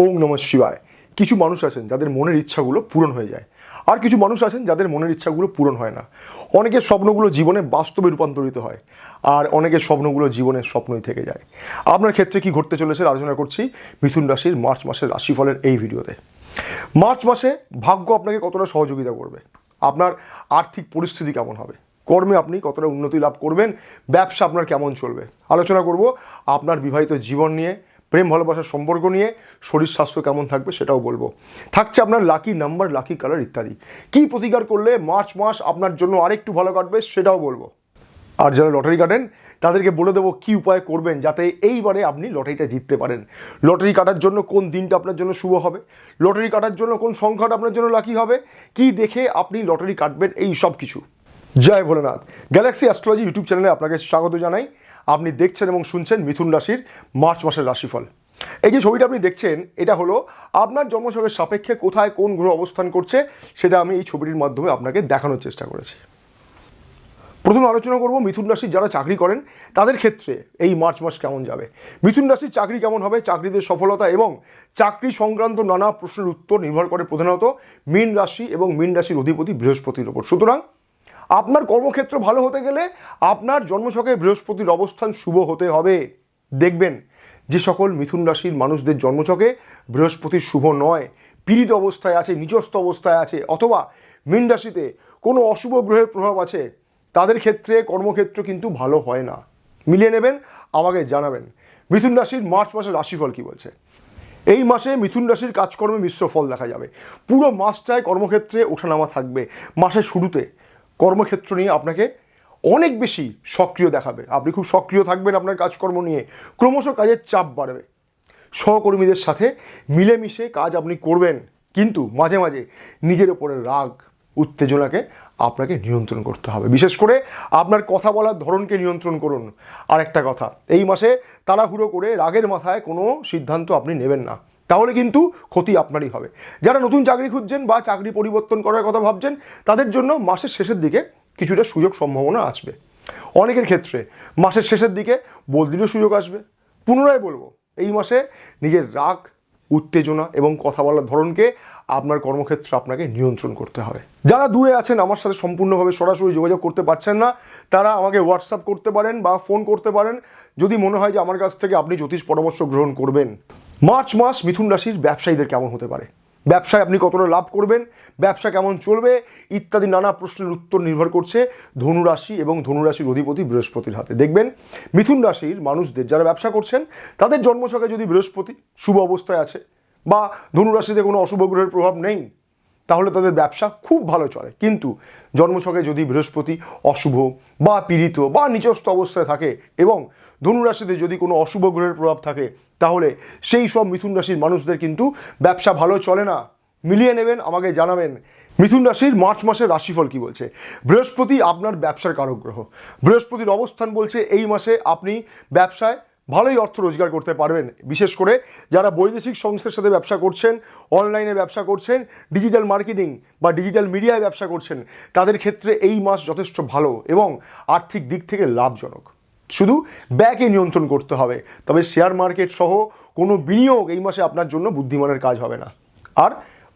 ওং নম শিবায়। কিছু মানুষ আছেন যাদের মনের ইচ্ছাগুলো পূরণ হয়ে যায়। আর কিছু মানুষ আছেন যাদের মনের ইচ্ছাগুলো পূরণ হয় না। অনেকের স্বপ্নগুলো জীবনে বাস্তবে রূপান্তরিত হয় আর অনেকের স্বপ্নগুলো জীবনের স্বপ্নই থেকে যায়। আপনার ক্ষেত্রে কি ঘটতে চলেছে আলোচনা করছি মিথুন রাশির মার্চ মাসের রাশিফলের এই ভিডিওতে। মার্চ মাসে ভাগ্য আপনাকে কতটা সহযোগিতা করবে? আপনার আর্থিক পরিস্থিতি কেমন হবে? কর্মে আপনি কতটা উন্নতি লাভ করবেন? ব্যবসা আপনার কেমন চলবে? আলোচনা করব আপনার বিবাহিত জীবন নিয়ে প্রেম ভালোবাসার সম্পর্ক নিয়ে শরীর, স্বাস্থ্য কেমন থাকবে সেটাও বলব। থাকছে আপনার লাকি নাম্বার লাকি কালার ইত্যাদি। কি প্রতিকার করলে মার্চ মাস আপনার জন্য আরেকটু ভালো কাটবে সেটাও বলব। আর যারা লটারি কাটেন, তাদেরকে বলে দেবো কী উপায় করবেন যাতে এইবারে আপনি লটারিটা জিততে পারেন। লটারি কাটার জন্য কোন দিনটা আপনার জন্য শুভ হবে? লটারি কাটার জন্য কোন সংখ্যাটা আপনার জন্য লাকি হবে? কি দেখে আপনি লটারি কাটবেন? এই সব কিছু জয় ভোলেনাথ। গ্যালাক্সি অ্যাস্ট্রোলজি ইউটিউব চ্যানেলে আপনাকে স্বাগত জানাই। আপনি দেখছেন এবং শুনছেন মিথুন রাশির মার্চ মাসের রাশিফল। এই যে ছবিটা আপনি দেখছেন, এটা হলো আপনার জন্মছকের সাপেক্ষে কোথায় কোন গ্রহ অবস্থান করছে, সেটা আমি এই ছবিটির মাধ্যমে আপনাকে দেখানোর চেষ্টা করেছি। প্রথমে আলোচনা করব মিথুন রাশির যারা চাকরি করেন, তাদের ক্ষেত্রে এই মার্চ মাস কেমন যাবে? মিথুন রাশির চাকরি কেমন হবে চাকরিদের সফলতা এবং চাকরি সংক্রান্ত নানা প্রশ্নের উত্তর নির্ভর করে প্রধানত মীন রাশি এবং মীন রাশির অধিপতি বৃহস্পতির ওপর সুতরাং আপনার কর্মক্ষেত্র ভালো হতে গেলে আপনার জন্মছকে বৃহস্পতির অবস্থান শুভ হতে হবে। দেখবেন, যে সকল মিথুন রাশির মানুষদের জন্মছকে বৃহস্পতির শুভ নয়। পীড়িত অবস্থায় আছে নিচস্থ অবস্থায় আছে, অথবা মীন রাশিতে কোনো অশুভ গ্রহের প্রভাব আছে, তাদের ক্ষেত্রে কর্মক্ষেত্র কিন্তু ভালো হয় না। মিলিয়ে নেবেন, আমাকে জানাবেন। মিথুন রাশির মার্চ মাসের রাশিফল কি বলছে? এই মাসে মিথুন রাশির কাজকর্মে মিশ্র ফল দেখা যাবে। পুরো মাসটায় কর্মক্ষেত্রে ওঠানামা থাকবে। মাসের শুরুতে কর্মক্ষেত্র নিয়ে আপনাকে অনেক বেশি সক্রিয় দেখাবে। আপনি খুব সক্রিয় থাকবেন আপনার কাজকর্ম নিয়ে। ক্রমশ কাজের চাপ বাড়বে। সহকর্মীদের সাথে মিলেমিশে কাজ আপনি করবেন, কিন্তু মাঝে মাঝে নিজের ওপরে রাগ, উত্তেজনাকে আপনাকে নিয়ন্ত্রণ করতে হবে। বিশেষ করে আপনার কথা বলার ধরনকে নিয়ন্ত্রণ করুন। আর একটা কথা, এই মাসে তাড়াহুড়ো করে রাগের মাথায় কোনো সিদ্ধান্ত আপনি নেবেন না। তাহলে কিন্তু ক্ষতি আপনারই হবে। যারা নতুন চাকরি খুঁজছেন বা চাকরি পরিবর্তন করার কথা ভাবছেন, তাদের জন্য মাসের শেষের দিকে কিছুটা সুযোগ সম্ভাবনা আসবে। অনেকের ক্ষেত্রে মাসের শেষের দিকে বদলিরও সুযোগ আসবে। পুনরায় বলব, এই মাসে নিজের রাগ, উত্তেজনা এবং কথা বলার ধরনকে আপনার কর্মক্ষেত্রে আপনাকে নিয়ন্ত্রণ করতে হবে। যারা দূরে আছেন, আমার সাথে সম্পূর্ণভাবে সরাসরি যোগাযোগ করতে পারছেন না, তারা আমাকে হোয়াটসঅ্যাপ করতে পারেন বা ফোন করতে পারেন। যদি মনে হয় যে আমার কাছ থেকে আপনি জ্যোতিষ পরামর্শ গ্রহণ করবেন মার্চ মাস মিথুন রাশির ব্যবসায়ীদের কেমন হতে পারে? ব্যবসায় আপনি কতটা লাভ করবেন? ব্যবসা কেমন চলবে? ইত্যাদি নানা প্রশ্নের উত্তর নির্ভর করছে ধনুরাশি এবং ধনুরাশির অধিপতি বৃহস্পতির হাতে। দেখবেন, মিথুন রাশির মানুষদের যারা ব্যবসা করছেন, তাদের জন্মছকে যদি বৃহস্পতি শুভ অবস্থায় আছে বা ধনুরাশিতে কোনো অশুভ গ্রহের প্রভাব নেই, তাহলে তাদের ব্যবসা খুব ভালো চলে। কিন্তু জন্মছকে যদি বৃহস্পতি অশুভ বা পীড়িত বা নিচস্থ অবস্থায় থাকে এবং ধনুরাশিতে যদি কোনো অশুভ গ্রহের প্রভাব থাকে, তাহলে সেই সব মিথুন রাশির মানুষদের কিন্তু ব্যবসা ভালো চলে না। মিলিয়ে নেবেন, আমাকে জানাবেন। মিথুন রাশির মার্চ মাসের রাশিফল কি বলছে? বৃহস্পতি আপনার ব্যবসার কারক গ্রহ। বৃহস্পতির অবস্থান বলছে, এই মাসে আপনি ব্যবসায় ভালোই অর্থ রোজগার করতে পারবেন। বিশেষ করে যারা বৈদেশিক সংস্থার সাথে ব্যবসা করছেন, অনলাইনে ব্যবসা করছেন, ডিজিটাল মার্কেটিং বা ডিজিটাল মিডিয়ায় ব্যবসা করছেন, তাদের ক্ষেত্রে এই মাস যথেষ্ট ভালো এবং আর্থিক দিক থেকে লাভজনক। শুধু ব্যাকে নিয়ন্ত্রণ করতে হবে। তবে শেয়ার মার্কেট সহ কোনো বিনিয়োগ এই মাসে আপনার জন্য বুদ্ধিমানের কাজ হবে না। আর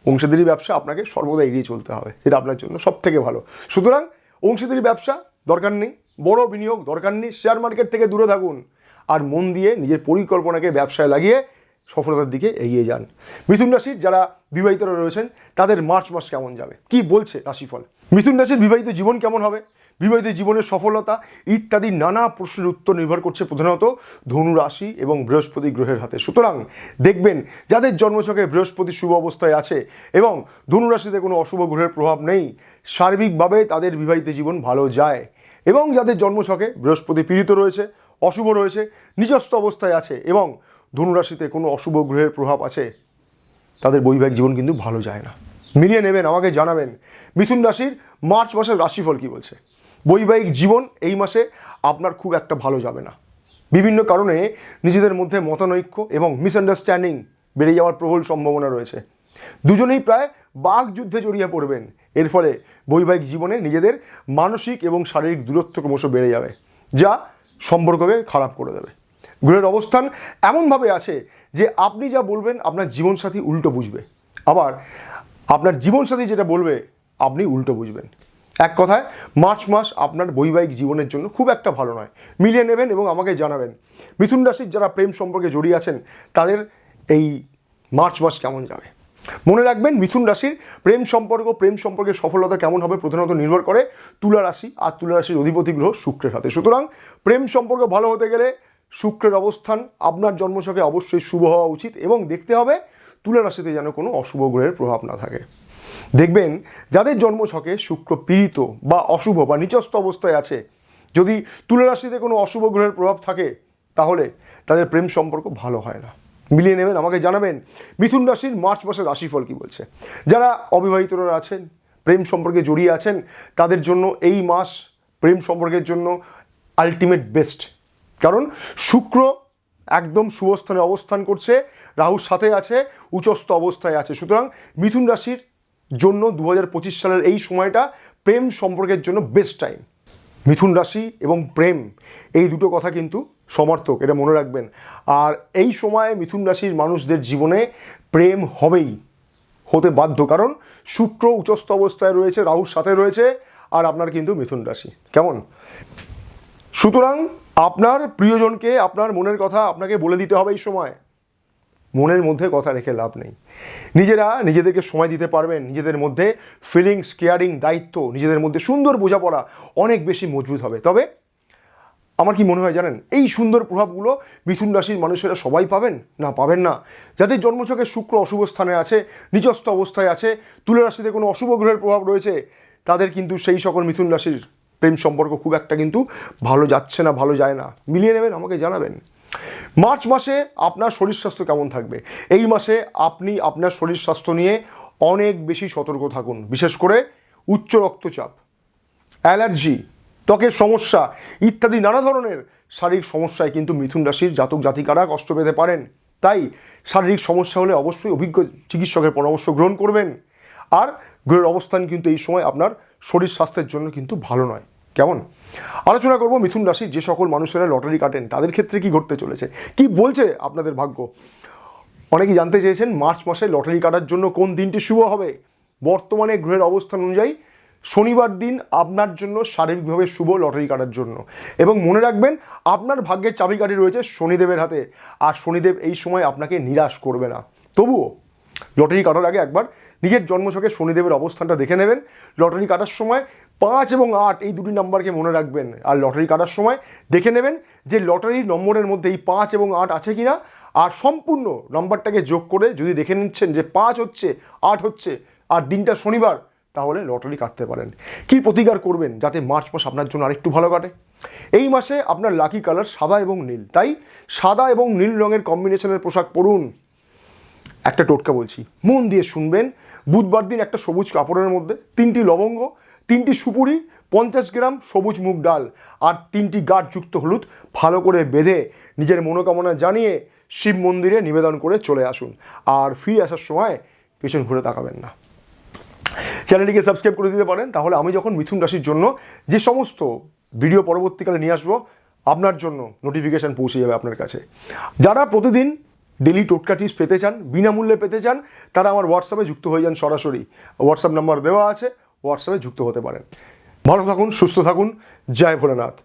অংশীদারি ব্যবসা আপনাকে সর্বদা এড়িয়ে চলতে হবে। এটা আপনার জন্য সব থেকে ভালো। সুতরাং অংশীদারি ব্যবসা দরকার নেই, বড় বিনিয়োগ দরকার নেই, শেয়ার মার্কেট থেকে দূরে থাকুন। আর মন দিয়ে নিজের পরিকল্পনাকে ব্যবসায় লাগিয়ে সফলতার দিকে এগিয়ে যান। মিথুন রাশির যারা বিবাহিতরা রয়েছেন, তাদের মার্চ মাস কেমন যাবে? কি বলছে রাশিফল? মিথুন রাশির বিবাহিত জীবন কেমন হবে? বিবাহিত জীবনের সফলতা, ইত্যাদি নানা প্রশ্নের উত্তর নির্ভর করছে প্রধানত ধনু রাশি এবং বৃহস্পতি গ্রহের হাতে। সুতরাং দেখবেন, যাদের জন্মছকে বৃহস্পতি শুভ অবস্থায় আছে এবং ধনু রাশিতে কোনো অশুভ গ্রহের প্রভাব নেই, সার্বিকভাবে তাদের বিবাহিত জীবন ভালো যায়। এবং যাদের জন্মছকে বৃহস্পতি পীড়িত রয়েছে, অশুভ রয়েছে, নিজস্ব অবস্থায় আছে এবং ধনুরাশিতে কোনো অশুভ গ্রহের প্রভাব আছে, তাদের বৈবাহিক জীবন কিন্তু ভালো যায় না। মিলিয়ে নেবেন, আমাকে জানাবেন। মিথুন রাশির মার্চ মাসের রাশিফল কী বলছে? বৈবাহিক জীবন এই মাসে আপনার খুব একটা ভালো যাবে না। বিভিন্ন কারণে নিজেদের মধ্যে মতানৈক্য এবং মিসআন্ডারস্ট্যান্ডিং বেড়ে যাওয়ার প্রবল সম্ভাবনা রয়েছে। দুজনেই প্রায় বাঘ যুদ্ধে জড়িয়ে পড়বেন। এর ফলে বৈবাহিক জীবনে নিজেদের মানসিক এবং শারীরিক দূরত্ব ক্রমশ বেড়ে যাবে, যা সম্পর্ককে খারাপ করে দেবে। গ্রহের অবস্থান এমনভাবে আছে যে আপনি যা বলবেন আপনার জীবনসাথী উল্টো বুঝবে। আবার আপনার জীবনসাথী যেটা বলবে, আপনি উল্টো বুঝবেন। এক কথায়, মার্চ মাস আপনার বৈবাহিক জীবনের জন্য খুব একটা ভালো নয়। মিলিয়ে নেবেন এবং আমাকে জানাবেন। মিথুন রাশির যারা প্রেম সম্পর্কে জড়িয়ে আছেন, তাদের এই মার্চ মাস কেমন যাবে? মনে রাখবেন, মিথুন রাশির প্রেম সম্পর্ক, প্রেম সম্পর্কের সফলতা কেমন হবে প্রধানত নির্ভর করে তুলা রাশি আর তুলা রাশির অধিপতি গ্রহ শুক্রের হাতে। সুতরাং প্রেম সম্পর্ক ভালো হতে গেলে শুক্রের অবস্থান আপনার জন্মছকে অবশ্যই শুভ হওয়া উচিত এবং দেখতে হবে তুলা রাশিতে যেন কোনো অশুভ গ্রহের প্রভাব না থাকে। দেখবেন, যাদের জন্ম জন্মছকে শুক্র পীড়িত বা অশুভ বা নিচস্থ অবস্থায় আছে, যদি তুলা রাশিতে কোনো অশুভ গ্রহের প্রভাব থাকে, তাহলে তাদের প্রেম সম্পর্ক ভালো হয় না। মিলিয়ে নেবেন, আমাকে জানাবেন, মিথুন রাশির মার্চ মাসের রাশিফল কি বলছে? যারা অবিবাহিতরা আছেন, প্রেম সম্পর্কে জড়িয়ে আছেন, তাদের জন্য এই মাস প্রেম সম্পর্কের জন্য আলটিমেট বেস্ট কারণ শুক্র একদম শুভস্থানে অবস্থান করছে, রাহুর সাথে আছে, উচস্থ অবস্থায় আছে। সুতরাং মিথুন রাশির জন্য দু হাজার পঁচিশ সালের এই সময়টা প্রেম সম্পর্কের জন্য বেস্ট টাইম মিথুন রাশি এবং প্রেম, এই দুটো কথা কিন্তু সমর্থক, এটা মনে রাখবেন। আর এই সময়ে মিথুন রাশির মানুষদের জীবনে প্রেম হবেই, হতে বাধ্য। কারণ শুক্র উচস্থ অবস্থায় রয়েছে, রাহুর সাথে রয়েছে, আর আপনার কিন্তু মিথুন রাশি। কেমন? সুতরাং আপনার প্রিয়জনকে, আপনার মনের কথা আপনাকে বলে দিতে হবে এই সময়। মনের মধ্যে কথা রেখে লাভ নেই। নিজেরা নিজেদেরকে সময় দিতে পারবেন, নিজেদের মধ্যে ফিলিংস কেয়ারিং দায়িত্ব, নিজেদের মধ্যে সুন্দর বোঝাপড়া অনেক বেশি মজবুত হবে। তবে আমার কি মনে হয় জানেন, এই সুন্দর প্রভাবগুলো মিথুন রাশির মানুষেরা সবাই পাবেন না পাবেন না? যাদের জন্মছকে শুক্র অশুভ স্থানে আছে নিজস্ব অবস্থায় আছে, তুলা রাশিতে কোনো অশুভ গ্রহের প্রভাব রয়েছে, তাদের কিন্তু সেই সকল মিথুন রাশির প্রেম সম্পর্ক খুব একটা কিন্তু ভালো যাচ্ছে না, ভালো যায় না। মিলিয়ে নেবেন, আমাকে জানাবেন। মার্চ মাসে আপনার শরীর স্বাস্থ্য কেমন থাকবে? এই মাসে আপনি আপনার শরীর স্বাস্থ্য নিয়ে অনেক বেশি সতর্ক থাকুন। বিশেষ করে উচ্চ রক্তচাপ, অ্যালার্জি, ত্বকের সমস্যা ইত্যাদি নানা ধরনের শারীরিক সমস্যায় কিন্তু মিথুন রাশির জাতক জাতিকারা কষ্ট পেতে পারেন। তাই শারীরিক সমস্যা হলে অবশ্যই অভিজ্ঞ চিকিৎসকের পরামর্শ গ্রহণ করবেন। আর গ্রহের অবস্থান কিন্তু এই সময় আপনার শরীর স্বাস্থ্যের জন্য কিন্তু ভালো নয়। কেমন? আলোচনা করব মিথুন রাশির যে সকল মানুষেরা লটারি কাটেন, তাদের ক্ষেত্রে কি ঘটতে চলেছে? কি বলছে আপনাদের ভাগ্য? অনেকেই জানতে চেয়েছেন মার্চ মাসে লটারি কাটার জন্য কোন দিনটি শুভ হবে? বর্তমানে গ্রহের অবস্থান অনুযায়ী শনিবার দিন আপনার জন্য শারীরিকভাবে শুভ লটারি কাটার জন্য। এবং মনে রাখবেন, আপনার ভাগ্যের চাবিকাঠি রয়েছে শনিদেবের হাতে। আর শনিদেব এই সময় আপনাকে নিরাশ করবে না। তবুও লটারি কাটার আগে একবার নিজের জন্মছকে শনিদেবের অবস্থানটা দেখে নেবেন। লটারি কাটার সময় পাঁচ এবং আট এই দুটি নাম্বারকে মনে রাখবেন আর লটারি কাটার সময় দেখে নেবেন যে লটারির নম্বরের মধ্যে এই পাঁচ এবং আট আছে কিনা। আর সম্পূর্ণ নাম্বারটাকে যোগ করে যদি দেখে নিচ্ছেন যে পাঁচ হচ্ছে, আট হচ্ছে আর দিনটা শনিবার, তাহলে লটারি কাটতে পারেন। কি প্রতিকার করবেন যাতে মার্চ মাস আপনার জন্য আরেকটু ভালো কাটে? এই মাসে আপনার লাকি কালার সাদা এবং নীল। তাই সাদা এবং নীল রঙের কম্বিনেশনের পোশাক পরুন। একটা টোটকা বলছি। মন দিয়ে শুনবেন। বুধবার দিন একটা সবুজ কাপড়ের মধ্যে তিনটি লবঙ্গ তিনটি সুপুরি, পঞ্চাশ গ্রাম সবুজ মুগ ডাল আর তিনটি গাঢ়যুক্ত হলুদ ভালো করে বেঁধে নিজের মনোকামনা জানিয়ে শিব মন্দিরে নিবেদন করে চলে আসুন। আর ফিরে আসার সময় পেছন ঘুরে তাকাবেন না। চ্যানেলটিকে সাবস্ক্রাইব করে দিতে পারেন, তাহলে আমি যখন মিথুন রাশির জন্য যে সমস্ত ভিডিও পরবর্তীকালে নিয়ে আসব, আপনার জন্য নোটিফিকেশান পৌঁছে যাবে আপনার কাছে। যারা প্রতিদিন ডেলি টোটকা টিপস পেতে চান, বিনামূল্যে পেতে চান, তারা আমার হোয়াটসঅ্যাপে যুক্ত হয়ে যান সরাসরি। হোয়াটসঅ্যাপ নাম্বার দেওয়া আছে হোয়াটসঅ্যাপে যুক্ত হতে পারেন। ভালো থাকুন সুস্থ থাকুন। জয় ভোলেনাথ।